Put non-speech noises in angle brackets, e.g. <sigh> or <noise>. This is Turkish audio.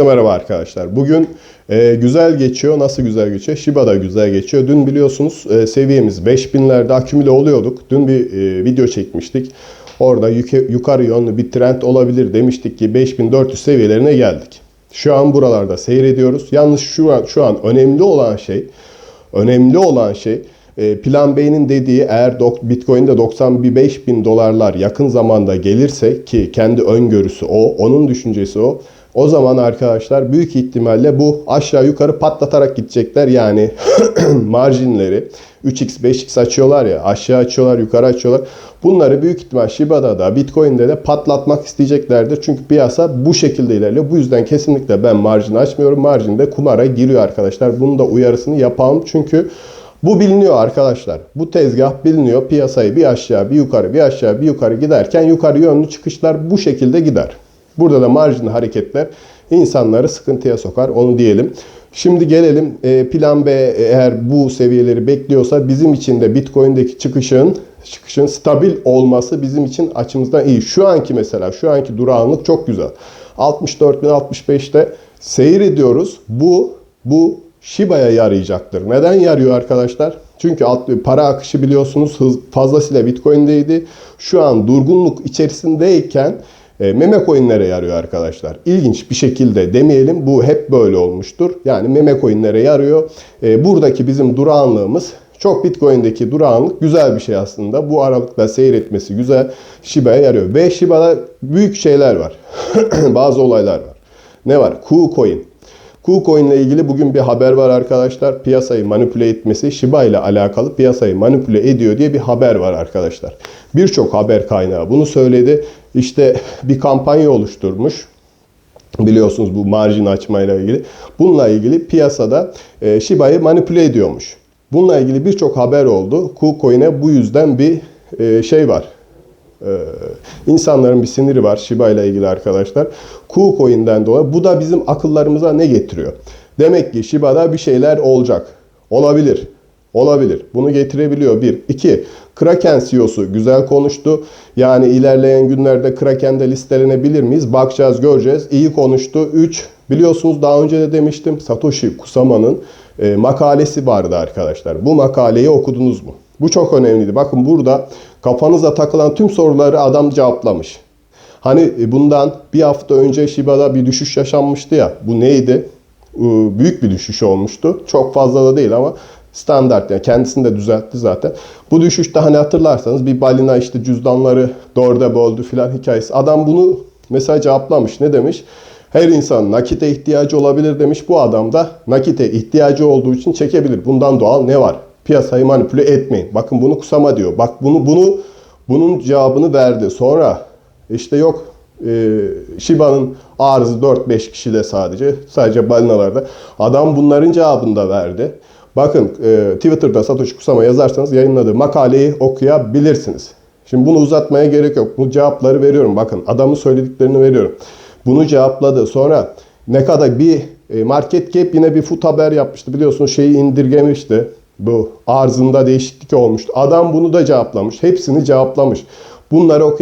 Merhaba arkadaşlar. Bugün e, güzel geçiyor. Nasıl güzel geçiyor? Shiba da güzel geçiyor. Dün biliyorsunuz e, seviyemiz 5000'lerde akümüle oluyorduk. Dün bir e, video çekmiştik. Orada yuke- yukarı yönlü bir trend olabilir demiştik ki 5400 seviyelerine geldik. Şu an buralarda seyrediyoruz. Yalnız şu an şu an önemli olan şey önemli olan şey e, Plan B'nin dediği eğer Bitcoin'de 95 bin dolarlar yakın zamanda gelirse ki kendi öngörüsü o, onun düşüncesi o. O zaman arkadaşlar büyük ihtimalle bu aşağı yukarı patlatarak gidecekler. Yani <clears throat> marjinleri 3x 5x açıyorlar ya aşağı açıyorlar yukarı açıyorlar. Bunları büyük ihtimal Shiba'da da Bitcoin'de de patlatmak isteyeceklerdir. Çünkü piyasa bu şekilde ilerliyor. Bu yüzden kesinlikle ben marjin açmıyorum. Marjin de kumara giriyor arkadaşlar. Bunun da uyarısını yapalım. Çünkü bu biliniyor arkadaşlar. Bu tezgah biliniyor. Piyasayı bir aşağı bir yukarı bir aşağı bir yukarı giderken yukarı yönlü çıkışlar bu şekilde gider. Burada da marjinli hareketler insanları sıkıntıya sokar onu diyelim. Şimdi gelelim e, plan B eğer bu seviyeleri bekliyorsa bizim için de Bitcoin'deki çıkışın çıkışın stabil olması bizim için açımızdan iyi. Şu anki mesela şu anki durağanlık çok güzel. 64.065'te seyrediyoruz. Bu bu Shiba'ya yarayacaktır. Neden yarıyor arkadaşlar? Çünkü alt, para akışı biliyorsunuz hız, fazlasıyla Bitcoin'deydi. Şu an durgunluk içerisindeyken e, meme coinlere yarıyor arkadaşlar. İlginç bir şekilde demeyelim bu hep böyle olmuştur. Yani meme coinlere yarıyor. E, buradaki bizim durağanlığımız çok Bitcoin'deki durağanlık güzel bir şey aslında. Bu aralıkta seyretmesi güzel. Shiba'ya yarıyor. Ve Shiba'da büyük şeyler var. <clears throat> Bazı olaylar var. Ne var? KuCoin. KuCoin ile ilgili bugün bir haber var arkadaşlar. Piyasayı manipüle etmesi Shiba ile alakalı piyasayı manipüle ediyor diye bir haber var arkadaşlar. Birçok haber kaynağı bunu söyledi. İşte bir kampanya oluşturmuş. Biliyorsunuz bu marjin açmayla ilgili. Bununla ilgili piyasada e, Shiba'yı manipüle ediyormuş. Bununla ilgili birçok haber oldu. KuCoin'e bu yüzden bir e, şey var. Ee, insanların bir siniri var Shiba ile ilgili arkadaşlar. KuCoin'den dolayı bu da bizim akıllarımıza ne getiriyor? Demek ki Shiba'da bir şeyler olacak. Olabilir. Olabilir. Bunu getirebiliyor. Bir. iki Kraken CEO'su güzel konuştu. Yani ilerleyen günlerde Kraken'de listelenebilir miyiz? Bakacağız, göreceğiz. İyi konuştu. 3. Biliyorsunuz daha önce de demiştim. Satoshi Kusama'nın e, makalesi vardı arkadaşlar. Bu makaleyi okudunuz mu? Bu çok önemliydi. Bakın burada kafanıza takılan tüm soruları adam cevaplamış. Hani e, bundan bir hafta önce Shiba'da bir düşüş yaşanmıştı ya. Bu neydi? Büyük bir düşüş olmuştu. Çok fazla da değil ama standart yani kendisini de düzeltti zaten. Bu düşüşte hani hatırlarsanız bir balina işte cüzdanları dörde böldü filan hikayesi. Adam bunu mesela cevaplamış. Ne demiş? Her insan nakite ihtiyacı olabilir demiş. Bu adam da nakite ihtiyacı olduğu için çekebilir. Bundan doğal ne var? Piyasayı manipüle etmeyin. Bakın bunu kusama diyor. Bak bunu bunu bunun cevabını verdi. Sonra işte yok e, Shiba'nın arzı 4-5 kişide sadece. Sadece balinalarda. Adam bunların cevabını da verdi. Bakın e, Twitter'da Satoshi Kusama yazarsanız yayınladığı makaleyi okuyabilirsiniz. Şimdi bunu uzatmaya gerek yok. Bu cevapları veriyorum. Bakın adamın söylediklerini veriyorum. Bunu cevapladı. Sonra ne kadar bir e, market cap yine bir food haber yapmıştı. Biliyorsunuz şeyi indirgemişti. Bu arzında değişiklik olmuştu. Adam bunu da cevaplamış. Hepsini cevaplamış. Bunları okuyabilirsiniz.